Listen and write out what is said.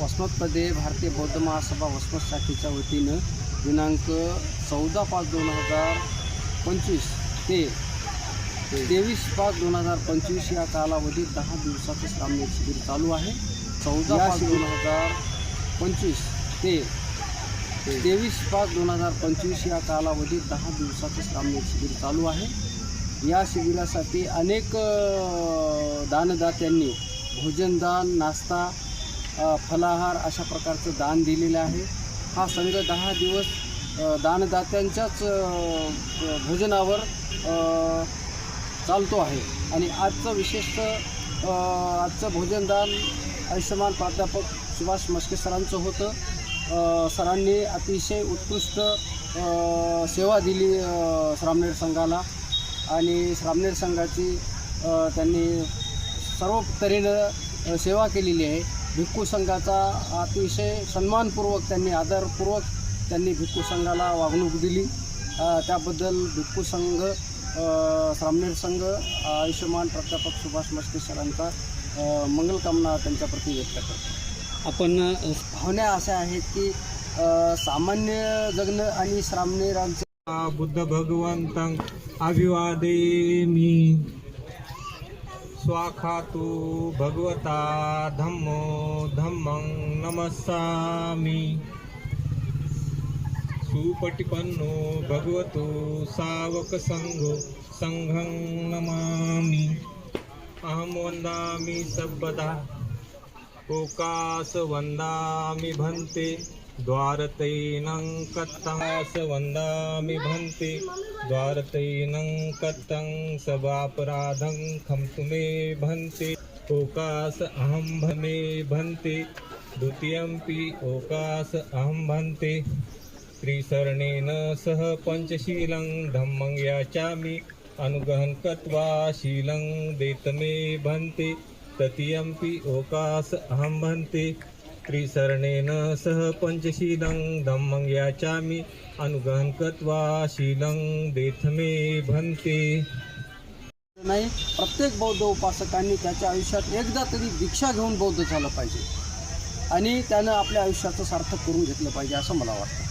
वसमतमध्ये भारतीय बौद्ध महासभा वसमत शाखेच्या वतीनं दिनांक चौदा पाच दोन हजार पंचवीस ते तेवीस पाच दोन हजार पंचवीस या कालावधीत दहा दिवसाचं श्रामणेर शिबिर चालू आहे. चौदा पाच दोन हजार पंचवीस ते तेवीस पाच दोन हजार पंचवीस या कालावधीत दहा दिवसाचं श्रामणेर शिबिर चालू आहे. या शिबिरासाठी अनेक दानदात्यांनी भोजनदान नाश्ता फलाहार अशा प्रकारचं दान दिलेलं आहे. हा संघ दहा दिवस दानदात्यांच्याच भोजनावर चालतो आहे. आणि आजचं विशेषतः आजचं भोजनदान आयुष्यमान प्राध्यापक सुभाष मस्के सरांचं होतं. सरांनी अतिशय उत्कृष्ट सेवा दिली श्रामनेर संघाला. आणि श्रामनेर संघाची त्यांनी सर्व तऱ्हेनं सेवा केलेली आहे. भिक्खू संघाचा अतिशय सन्मानपूर्वक त्यांनी आदरपूर्वक त्यांनी भिक्खू संघाला वागणूक दिली. त्याबद्दल भिक्खू संघ श्रामनेर संघ आयुष्यमान प्राध्यापक सुभाष मस्के सरांचा मंगलकामना त्यांच्याप्रती व्यक्त करतो. आपण भावना अशा आहेत की सामान्य जगणं आणि श्रामनेरांचं बुद्ध भगवन्तं अभिवादेमि स्वाखातु भगवता धम्मो धम्मं नमस्सामि। सुपटिपन्नो भगवतो सावकसङ्घो सङ्घं नमामि। अहं वन्दामि सर्वदा कोकास वन्दामि भन्ते। द्वारतैनं कत्तास वन्दामि भन्ते। द्वारतैनं कत्तं सवापराधं खम्तु मे भन्ते। ओकास अहं भमे भवन्ते द्वितीयं पि ओकास अहं भन्ते। त्रिसरणेन सह पञ्चशीलं धम्मं याचामि। अनुगहं कृत्वा शीलं देतमे भन्ते। पि ओकास अहं भन्ते। त्रिसरणेन सह पञ्चशीलं धम्मं याचामि अनुगहं कृत्वा शीलं देथमे भन्ते। नाही प्रत्येक बौद्ध उपासकांनी त्याच्या आयुष्यात एकदा तरी दीक्षा घेऊन बौद्ध झालं पाहिजे. आणि त्यानं आपल्या आयुष्याचं सार्थक करून घेतलं पाहिजे असं मला वाटतं.